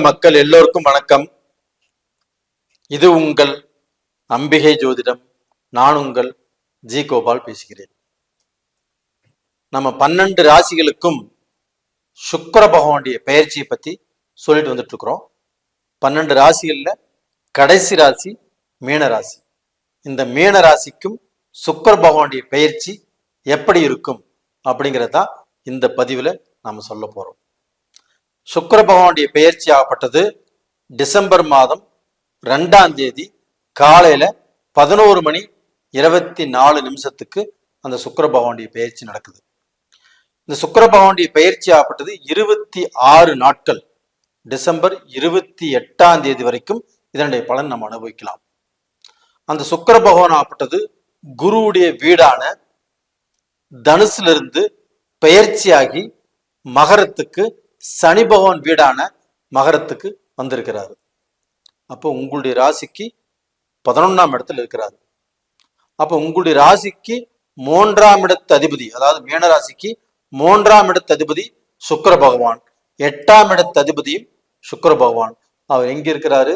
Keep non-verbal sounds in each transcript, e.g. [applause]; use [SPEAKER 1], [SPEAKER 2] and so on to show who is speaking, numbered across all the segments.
[SPEAKER 1] மக்கள் எல்லோருக்கும் வணக்கம். இது உங்கள் அம்பிகை ஜோதிடம். நான் உங்கள் ஜி கோபால் பேசுகிறேன். நம்ம பன்னெண்டு ராசிகளுக்கும் சுக்கர பகவானுடைய பயிற்சியை பத்தி சொல்லிட்டு வந்துட்டு இருக்கிறோம் பன்னெண்டு ராசிகள்ல கடைசி ராசி மீன ராசி. இந்த மீன ராசிக்கும் சுக்கர பகவானுடைய பயிற்சி எப்படி இருக்கும் அப்படிங்கிறதா இந்த பதிவுல நாம சொல்ல போறோம். சுக்கர பகவானுடைய பெயர்ச்சி ஆகப்பட்டது டிசம்பர் மாதம் ரெண்டாம் தேதி காலையில பதினோரு மணி இருபத்தி நாலு நிமிஷத்துக்கு அந்த சுக்கர பகவானுடைய பெயர்ச்சி நடக்குது. இந்த சுக்கர பகவானுடைய பயிற்சி ஆகப்பட்டது இருபத்தி ஆறு நாட்கள் டிசம்பர் இருபத்தி எட்டாம் தேதி வரைக்கும் இதனுடைய பலன் நம்ம அனுபவிக்கலாம். அந்த சுக்கர பகவான் ஆகப்பட்டது குருவுடைய வீடான தனுசுல இருந்து பெயர்ச்சியாகி மகரத்துக்கு சனி பகவான் வீடான மகரத்துக்கு வந்திருக்கிறாரு. அப்போ உங்களுடைய ராசிக்கு பதினொன்னாம் இடத்துல இருக்கிறாரு. அப்போ உங்களுடைய ராசிக்கு மூன்றாம் இடத்து அதிபதி அதாவது மீன ராசிக்கு மூன்றாம் இடத்து அதிபதி சுக்கர பகவான் எட்டாம் இடத்து அதிபதியும் சுக்கர பகவான். அவர் எங்க இருக்கிறாரு?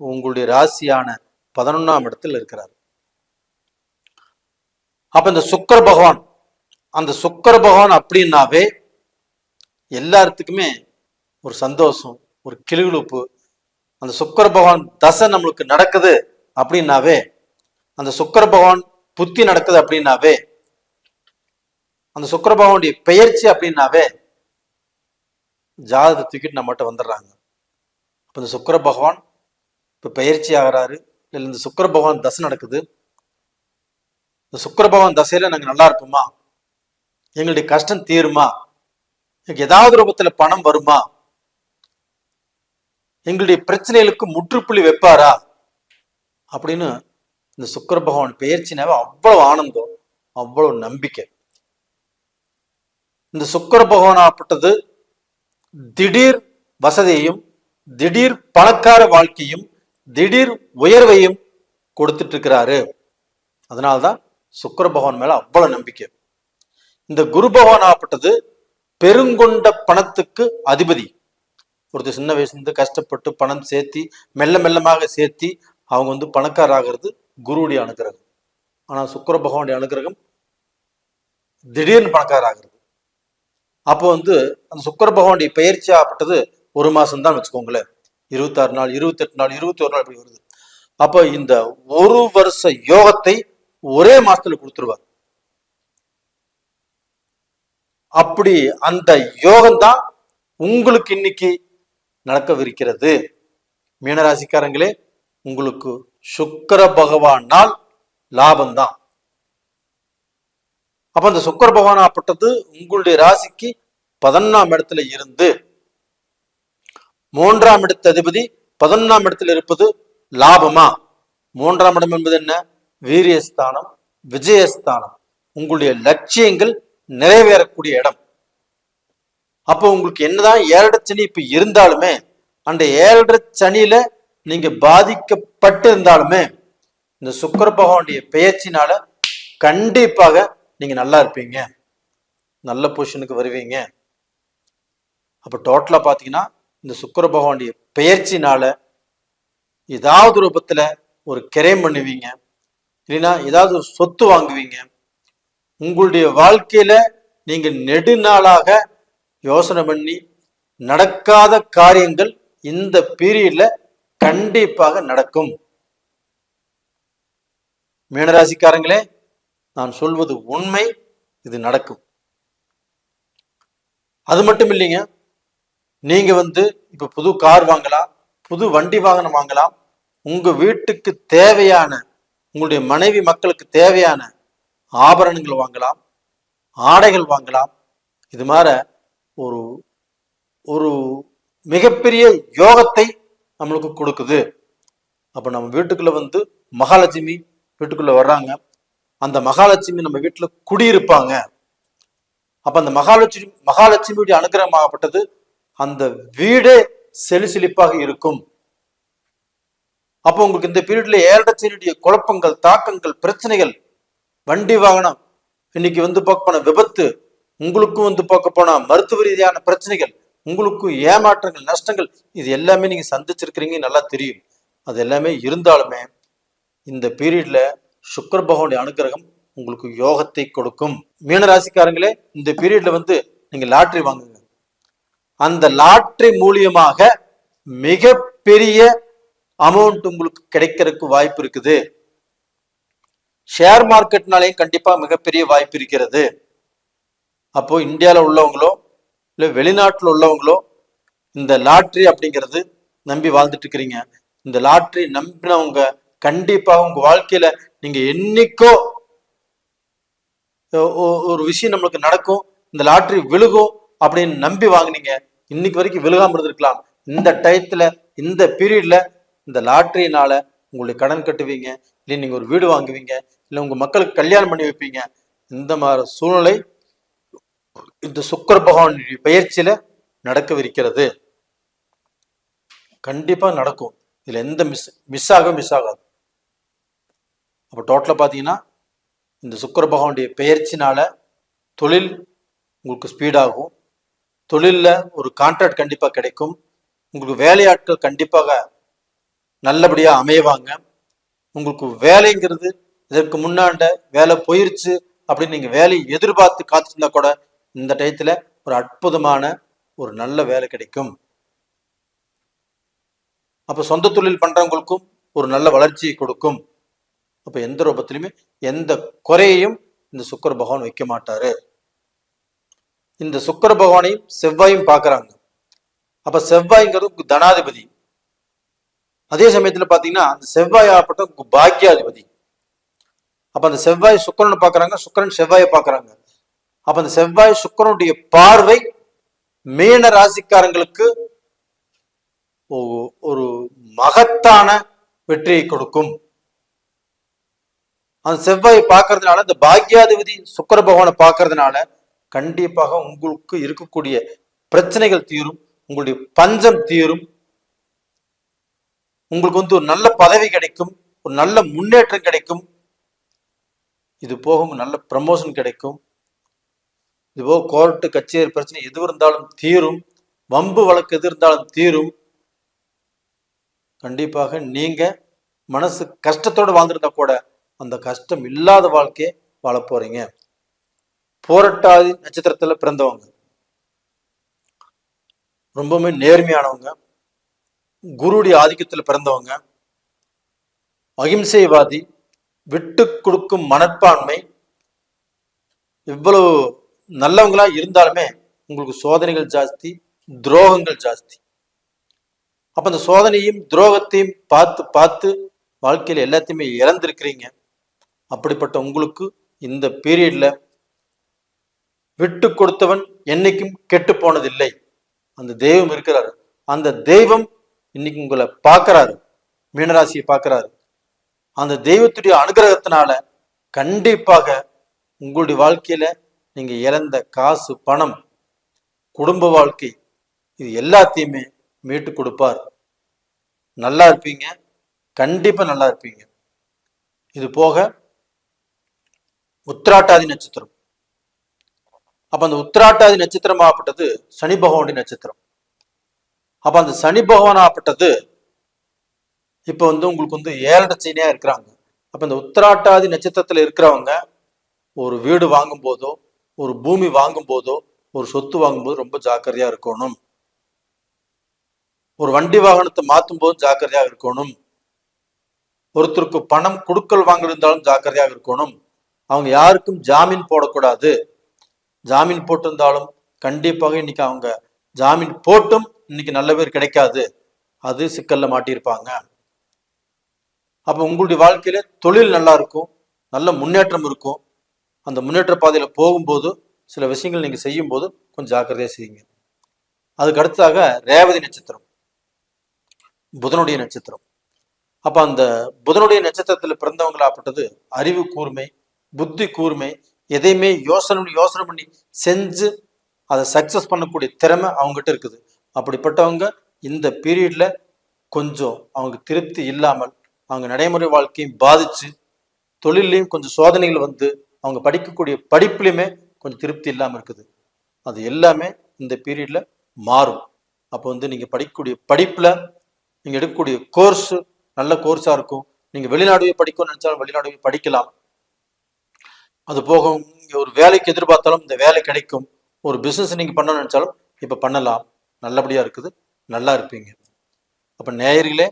[SPEAKER 1] உங்களுடைய ராசியான பதினொன்னாம் இடத்தில் இருக்கிறார். அப்ப இந்த சுக்கர பகவான் அந்த சுக்கர பகவான் அப்படின்னாவே எல்லாத்துக்குமே ஒரு சந்தோஷம் ஒரு கிளுகிழுப்பு. அந்த சுக்கர பகவான் தசை நம்மளுக்கு நடக்குது அப்படின்னாவே அந்த சுக்கர பகவான் புத்தி நடக்குது அப்படின்னாவே அந்த சுக்கர பகவானுடைய பெயர்ச்சி அப்படின்னாவே ஜாதகத்தை தூக்கிட்டு நம்மகிட்ட வந்துடுறாங்க. இப்போ இந்த சுக்கர பகவான் இப்ப பெயர்ச்சி ஆகிறாரு இல்லை இந்த சுக்கர பகவான் தசை நடக்குது இந்த சுக்கர பகவான் தசையில நாங்க நல்லா இருப்போமா? எங்களுடைய கஷ்டம் தீருமா? எனக்கு ஏதாவது ரூபத்துல பணம் வருமா? எங்களுடைய பிரச்சனைகளுக்கு முற்றுப்புள்ளி வைப்பாரா? அப்படின்னு இந்த சுக்கர பகவான் பெயர்ச்சினாவே அவ்வளவு ஆனந்தம் அவ்வளவு நம்பிக்கை. இந்த சுக்கர பகவானாப்பட்டது திடீர் வசதியையும் திடீர் பணக்கார வாழ்க்கையும் திடீர் உயர்வையும் கொடுத்துட்டு இருக்கிறாரு அதனால்தான் சுக்கர பகவான் மேல அவ்வளவு நம்பிக்கை. இந்த குரு பகவான் ஆப்பட்டது பெருங்கொண்ட பணத்துக்கு அதிபதி. ஒருத்தர் சின்ன வயசுல இருந்து கஷ்டப்பட்டு பணம் சேர்த்தி மெல்ல மெல்லமாக சேர்த்தி அவங்க வந்து பணக்காராகிறது குருவுடைய அனுகிரகம். ஆனா சுக்கர பகவானுடைய அனுகிரகம் திடீர்னு பணக்காராகிறது அப்போ வந்து அந்த சுக்கர பகவானுடைய பயிற்சி ஆகப்பட்டது ஒரு மாசம் தான் வச்சுக்கோங்களேன். இருபத்தாறு நாள் இருபத்தெட்டு நாள் இருபத்தி ஒரு நாள் இப்படி வருது. அப்போ இந்த ஒரு வருஷ யோகத்தை ஒரே மாசத்துல கொடுத்துருவார். அப்படி அந்த யோகம் தான் உங்களுக்கு இன்னைக்கு நடக்கவிருக்கிறது. மீனராசிக்காரங்களே உங்களுக்கு சுக்கர பகவானால் லாபம்தான். அப்ப அந்த சுக்கர பகவான் ஆப்பட்டது உங்களுடைய ராசிக்கு பதினொன்னாம் இடத்துல இருந்து மூன்றாம் இடத்து அதிபதி பதினொன்னாம் இடத்துல இருப்பது லாபமா? மூன்றாம் இடம் என்பது என்ன? வீரியஸ்தானம் விஜயஸ்தானம். உங்களுடைய லட்சியங்கள் நிறைவேறக்கூடிய இடம். அப்போ உங்களுக்கு என்னதான் ஏழரை சனி இப்போ இருந்தாலுமே அந்த ஏழரை சனியில நீங்க பாதிக்கப்பட்டு இருந்தாலுமே இந்த சுக்கர பகவானுடைய பெயர்ச்சினால கண்டிப்பாக நீங்க நல்லா இருப்பீங்க. நல்ல பொசிஷனுக்கு வருவீங்க. அப்போ டோட்டலா பாத்தீங்கன்னா இந்த சுக்கர பகவானுடைய பெயர்ச்சினால ஏதாவது ரூபத்துல ஒரு கிரயம் பண்ணுவீங்க. இல்லைன்னா ஏதாவது ஒரு சொத்து வாங்குவீங்க. உங்களுடைய வாழ்க்கையில நீங்க நெடுநாளாக யோசனை பண்ணி நடக்காத காரியங்கள் இந்த பீரியட்ல கண்டிப்பாக நடக்கும். மீனராசிக்காரங்களே நான் சொல்வது உண்மை இது நடக்கும். அது மட்டும் இல்லைங்க நீங்க வந்து இப்ப புது கார் வாங்கலாம் புது வண்டி வாகனம் வாங்கலாம் உங்க வீட்டுக்கு தேவையான உங்களுடைய மனைவி மக்களுக்கு தேவையான ஆபரணங்கள் வாங்கலாம் ஆடைகள் வாங்கலாம். இது மாதிரி ஒரு ஒரு மிகப்பெரிய யோகத்தை நம்மளுக்கு கொடுக்குது. அப்போ நம்ம வீட்டுக்குள்ள வந்து மகாலட்சுமி வீட்டுக்குள்ள வர்றாங்க. அந்த மகாலட்சுமி நம்ம வீட்டுல குடியிருப்பாங்க. அப்ப அந்த மகாலட்சுமி மகாலட்சுமியுடைய அனுகிரகமாகப்பட்டது அந்த வீடே செழிசெழிப்பாக இருக்கும். அப்போ உங்களுக்கு இந்த பீரியட்ல ஏழடச்சனுடைய குழப்பங்கள் தாக்கங்கள் பிரச்சனைகள் வண்டி வாகனம். இன்னைக்கு வந்து பார்க்க போன விபத்து உங்களுக்கும் வந்து பார்க்க போனா மருத்துவ ரீதியான பிரச்சனைகள் உங்களுக்கும் ஏமாற்றங்கள் நஷ்டங்கள் இது எல்லாமே நீங்க சந்திச்சிருக்கிறீங்க நல்லா தெரியும். அது எல்லாமே இருந்தாலுமே இந்த பீரியட்ல சுக்கர பகவானுடைய அனுகிரகம் உங்களுக்கு யோகத்தை கொடுக்கும். மீன ராசிக்காரங்களே இந்த பீரியட்ல வந்து நீங்க லாட்ரி வாங்குங்க. அந்த லாட்ரி மூலியமாக மிகப்பெரிய அமௌண்ட் உங்களுக்கு கிடைக்கிறதுக்கு வாய்ப்பு இருக்குது. ஷேர் மார்க்கெட்னாலேயும் கண்டிப்பாக மிகப்பெரிய வாய்ப்பு இருக்கிறது. அப்போ இந்தியாவில் உள்ளவங்களோ இல்லை வெளிநாட்டில் உள்ளவங்களோ இந்த லாட்ரி அப்படிங்கிறது நம்பி வாழ்ந்துட்டு இருக்கிறீங்க. இந்த லாட்ரி நம்பினவங்க கண்டிப்பா உங்க வாழ்க்கையில நீங்க என்னைக்கோ ஒ- ஒரு விஷயம் நம்மளுக்கு நடக்கும் இந்த லாட்ரி விழுகும் அப்படின்னு நம்பி வாங்குனீங்க. இன்னைக்கு வரைக்கும் விழுகாம இருந்திருக்கலாம். இந்த டயத்துல இந்த பீரியட்ல இந்த லாட்ரியினால உங்களுடைய கடன் கட்டுவீங்க இல்லை நீங்க ஒரு வீடு வாங்குவீங்க இல்லை உங்கள் மக்களுக்கு கல்யாணம் பண்ணி வைப்பீங்க. இந்த மாதிரி சூழ்நிலை இந்த சுக்கர பகவானுடைய பயிற்சியில நடக்கவிருக்கிறது. கண்டிப்பா நடக்கும். இதுல எந்த மிஸ் மிஸ் ஆக மிஸ் ஆகாது. அப்போ டோட்டலாக பார்த்தீங்கன்னா இந்த சுக்கர பகவானுடைய பெயர்ச்சினால தொழில் உங்களுக்கு ஸ்பீடாகும் தொழிலில் ஒரு கான்ட்ராக்ட் கண்டிப்பாக கிடைக்கும். உங்களுக்கு வேலையாட்கள் கண்டிப்பாக நல்லபடியாக அமைவாங்க. உங்களுக்கு வேலைங்கிறது இதற்கு முன்னாண்ட வேலை போயிருச்சு அப்படின்னு நீங்கள் வேலையை எதிர்பார்த்து காத்திருந்தா கூட இந்த டயத்தில் ஒரு அற்புதமான ஒரு நல்ல வேலை கிடைக்கும். அப்போ சொந்த தொழில் பண்றவங்களுக்கும் ஒரு நல்ல வளர்ச்சியை கொடுக்கும். அப்போ எந்த ரூபத்திலையுமே எந்த குறையையும் இந்த சுக்கர பகவான் வைக்க மாட்டாரு. இந்த சுக்கர பகவானையும் செவ்வாயும் பார்க்குறாங்க. அப்ப செவ்வாய்ங்கிறது தனாதிபதி. அதே சமயத்துல பாத்தீங்கன்னா அந்த செவ்வாய் ஆகப்பட்ட பாக்கியாதிபதி. அப்ப அந்த செவ்வாய் சுக்கரனை பார்க்கறாங்க சுக்கரன் செவ்வாயை பாக்குறாங்க. அப்ப அந்த செவ்வாய் சுக்கரனுடைய பார்வை மீன ராசிக்காரங்களுக்கு ஒரு மகத்தான வெற்றியை கொடுக்கும். அந்த செவ்வாயை பார்க்கறதுனால இந்த பாக்யாதிபதி சுக்கர பகவானை பார்க்கறதுனால கண்டிப்பாக உங்களுக்கு இருக்கக்கூடிய பிரச்சனைகள் தீரும் உங்களுடைய பஞ்சம் தீரும். உங்களுக்கு வந்து ஒரு நல்ல பதவி கிடைக்கும் ஒரு நல்ல முன்னேற்றம் கிடைக்கும். இது போக நல்ல ப்ரமோஷன் கிடைக்கும். இது போக கோர்ட்டு கச்சேரி பிரச்சனை எது இருந்தாலும் தீரும். வம்பு வழக்கு எது இருந்தாலும் தீரும். கண்டிப்பாக நீங்க மனசு கஷ்டத்தோட வாழ்ந்துருந்தா கூட அந்த கஷ்டம் இல்லாத வாழ்க்கையை வாழ போறீங்க. போரட்டாதி நட்சத்திரத்துல பிறந்தவங்க. ரொம்பவுமே நேர்மையானவங்க. குருடைய ஆதிக்கத்தில் பிறந்தவங்க. அகிம்சைவாதி. விட்டு கொடுக்கும் மனப்பான்மை இவ்வளவு நல்லவங்களா இருந்தாலுமே உங்களுக்கு சோதனைகள் ஜாஸ்தி துரோகங்கள் ஜாஸ்தி. அப்ப அந்த சோதனையும் துரோகத்தையும் பார்த்து பார்த்து வாழ்க்கையில எல்லாத்தையுமே இழந்திருக்கிறீங்க. அப்படிப்பட்ட உங்களுக்கு இந்த பீரியட்ல விட்டு கொடுத்தவன் என்னைக்கும் கெட்டு போனதில்லை. அந்த தெய்வம் இருக்கிறாரு. அந்த தெய்வம் இன்னைக்கு உங்களை பார்க்கறாரு. மீனராசியை பார்க்கறாரு. அந்த தெய்வத்துடைய அனுகிரகத்தினால கண்டிப்பாக உங்களுடைய வாழ்க்கையில நீங்க இழந்த காசு பணம் குடும்ப வாழ்க்கை இது எல்லாத்தையுமே மீட்டு கொடுப்பார். நல்லா இருப்பீங்க. கண்டிப்பா நல்லா இருப்பீங்க. இது போக உத்திராட்டாதி நட்சத்திரம். அப்ப அந்த உத்திராட்டாதி நட்சத்திரம் ஆகப்பட்டது சனி பகவானுடைய நட்சத்திரம். அப்ப அந்த சனி பகவான் ஆகப்பட்டது இப்போ வந்து உங்களுக்கு வந்து ஏழரை இருக்கிறாங்க. அப்போ இந்த உத்தராட்டாதி நட்சத்திரத்தில் இருக்கிறவங்க ஒரு வீடு வாங்கும் போதோ ஒரு பூமி வாங்கும் போதோ ஒரு சொத்து வாங்கும்போது ரொம்ப ஜாக்கிரதையாக இருக்கணும். ஒரு வண்டி வாகனத்தை மாற்றும் போதும் ஜாக்கிரதையாக இருக்கணும். ஒருத்தருக்கு பணம் கொடுக்கல் வாங்க இருந்தாலும் ஜாக்கிரதையாக இருக்கணும். அவங்க யாருக்கும் ஜாமீன் போடக்கூடாது. ஜாமீன் போட்டிருந்தாலும் கண்டிப்பாக இன்னைக்கு அவங்க ஜாமீன் போட்டும் இன்னைக்கு நல்ல பேர் கிடைக்காது. அது சிக்கல்ல மாட்டியிருப்பாங்க. அப்போ உங்களுடைய வாழ்க்கையில தொழில் நல்லா இருக்கும் நல்ல முன்னேற்றம் இருக்கும். அந்த முன்னேற்ற பாதையில் போகும்போது சில விஷயங்கள் நீங்கள் செய்யும்போது கொஞ்சம் ஜாக்கிரதையாக செய்யுங்க. அதுக்கு அடுத்ததாக ரேவதி நட்சத்திரம். புதனுடைய நட்சத்திரம். அப்போ அந்த புதனுடைய நட்சத்திரத்தில் பிறந்தவங்களாப்பட்டது அறிவு கூர்மை புத்தி கூர்மை எதையுமே யோசனை யோசனை பண்ணி செஞ்சு அதை சக்ஸஸ் பண்ணக்கூடிய திறமை அவங்ககிட்ட இருக்குது. அப்படிப்பட்டவங்க இந்த பீரியட்ல கொஞ்சம் அவங்க திருப்தி இல்லாமல் அவங்க நடைமுறை வாழ்க்கையும் பாதிச்சு தொழிலையும் கொஞ்சம் சோதனைகள் வந்து அவங்க படிக்கக்கூடிய படிப்புலையுமே கொஞ்சம் திருப்தி இல்லாமல் இருக்குது. அது எல்லாமே இந்த பீரியட்ல மாறும். அப்போ வந்து நீங்கள் படிக்கக்கூடிய படிப்பில் நீங்கள் எடுக்கக்கூடிய கோர்ஸ் நல்ல கோர்ஸாக இருக்கும். நீங்கள் வெளிநாடு போய் படிக்கணும்னு நினச்சாலும் வெளிநாடு போய் படிக்கலாம். அது போக இங்கே ஒரு வேலைக்கு எதிர்பார்த்தாலும் இந்த வேலை கிடைக்கும். ஒரு பிஸ்னஸ் நீங்கள் பண்ணணும்னு நினச்சாலும் இப்போ பண்ணலாம். நல்லபடியாக இருக்குது. நல்லா இருப்பீங்க. அப்போ நேயர்களே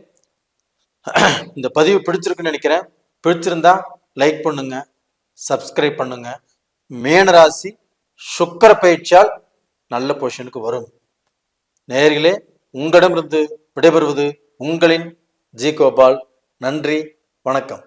[SPEAKER 1] [clears throat] இந்த பதிவு பிடிச்சிருக்குன்னு நினைக்கிறேன். பிடிச்சிருந்தா லைக் பண்ணுங்க சப்ஸ்கிரைப் பண்ணுங்க. மேனராசி சுக்கர பயிற்சியால் நல்ல பொசிஷனுக்கு வரும். நேர்களே உங்களிடமிருந்து விடைபெறுவது உங்களின் ஜி கோபால். நன்றி வணக்கம்.